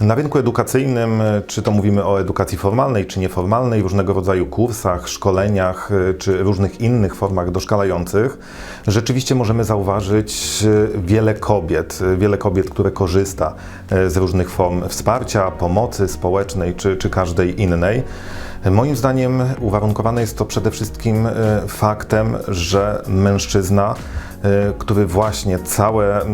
Na rynku edukacyjnym, e, czy to mówimy o edukacji formalnej, czy nieformalnej, różnego rodzaju kursach, szkoleniach, e, czy różnych innych formach doszkalających, rzeczywiście możemy zauważyć e, wiele kobiet, wiele kobiet, które korzysta z różnych form wsparcia, pomocy społecznej, czy, czy każdej innej. Moim zdaniem uwarunkowane jest to przede wszystkim e, faktem, że mężczyzna, e, który właśnie całe e,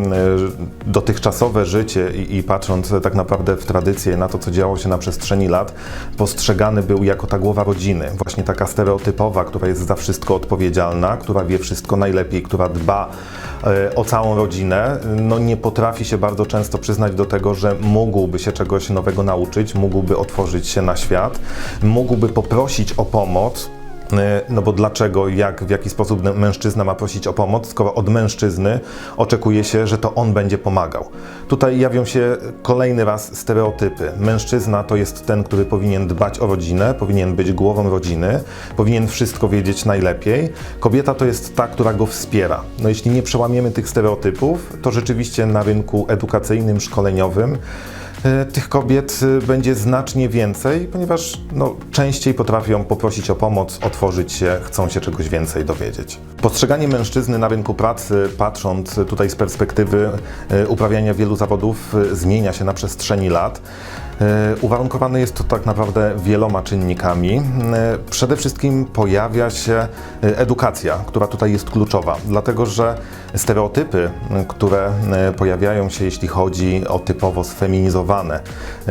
dotychczasowe życie i, patrząc tak naprawdę w tradycję na to, co działo się na przestrzeni lat, postrzegany był jako ta głowa rodziny, właśnie taka stereotypowa, która jest za wszystko odpowiedzialna, która wie wszystko najlepiej, która dba o całą rodzinę, no nie potrafi się bardzo często przyznać do tego, że mógłby się czegoś nowego nauczyć, mógłby otworzyć się na świat, mógłby poprosić o pomoc, E, No bo dlaczego, jak, w jaki sposób mężczyzna ma prosić o pomoc, skoro od mężczyzny oczekuje się, że to on będzie pomagał? Tutaj jawią się kolejny raz stereotypy. Mężczyzna to jest ten, który powinien dbać o rodzinę, powinien być głową rodziny, powinien wszystko wiedzieć najlepiej. Kobieta to jest ta, która go wspiera. No jeśli nie przełamiemy tych stereotypów, to rzeczywiście na rynku edukacyjnym, szkoleniowym E, Tych kobiet e, będzie znacznie więcej, ponieważ no, częściej potrafią poprosić o pomoc, otworzyć się, chcą się czegoś więcej dowiedzieć. Postrzeganie mężczyzny na rynku pracy, patrząc tutaj z perspektywy e, uprawiania wielu zawodów, e, zmienia się na przestrzeni lat. E, Uwarunkowane jest to tak naprawdę wieloma czynnikami. E, Przede wszystkim pojawia się e, edukacja, która tutaj jest kluczowa, dlatego że stereotypy, które pojawiają się, jeśli chodzi o typowo sfeminizowane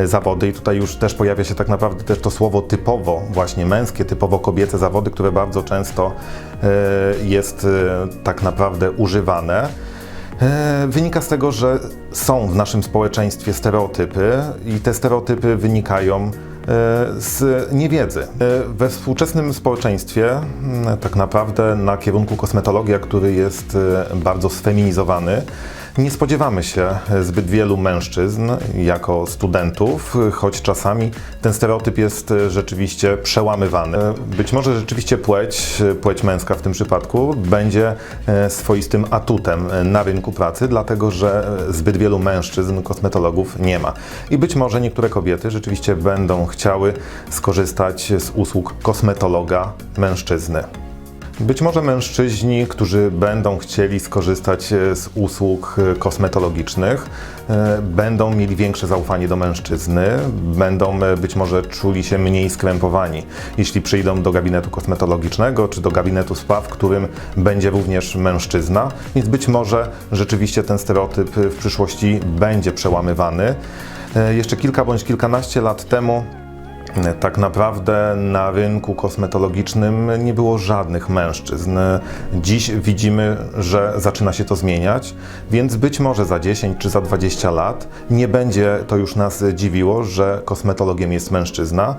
zawody, i tutaj już też pojawia się tak naprawdę też to słowo typowo właśnie męskie, typowo kobiece zawody, które bardzo często jest tak naprawdę używane. E, Wynika z tego, że są w naszym społeczeństwie stereotypy i te stereotypy wynikają e, z niewiedzy. E, We współczesnym społeczeństwie m, tak naprawdę na kierunku kosmetologia, który jest bardzo sfeminizowany, nie spodziewamy się zbyt wielu mężczyzn jako studentów, choć czasami ten stereotyp jest rzeczywiście przełamywany. Być może rzeczywiście płeć, płeć męska w tym przypadku, będzie e, swoistym atutem e, na rynku pracy, dlatego że e, zbyt wielu mężczyzn, kosmetologów nie ma. I być może niektóre kobiety rzeczywiście będą chciały skorzystać z usług kosmetologa mężczyzny. Być może mężczyźni, którzy będą chcieli skorzystać e, z usług e, kosmetologicznych, e, będą mieli większe zaufanie do mężczyzny, będą być może czuli się mniej skrępowani, jeśli przyjdą do gabinetu kosmetologicznego czy do gabinetu spa, w którym będzie również mężczyzna, więc być może rzeczywiście ten stereotyp w przyszłości będzie przełamywany. Jeszcze kilka bądź kilkanaście lat temu tak naprawdę na rynku kosmetologicznym nie było żadnych mężczyzn. Dziś widzimy, że zaczyna się to zmieniać, więc być może za 10 czy za 20 lat nie będzie to już nas dziwiło, że kosmetologiem jest mężczyzna.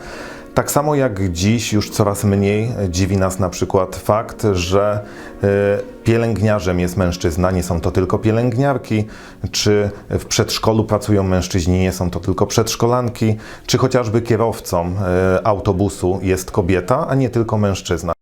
Tak samo jak dziś już coraz mniej dziwi nas na przykład fakt, że y, pielęgniarzem jest mężczyzna, nie są to tylko pielęgniarki, czy w przedszkolu pracują mężczyźni, nie są to tylko przedszkolanki, czy chociażby kierowcą y, autobusu jest kobieta, a nie tylko mężczyzna.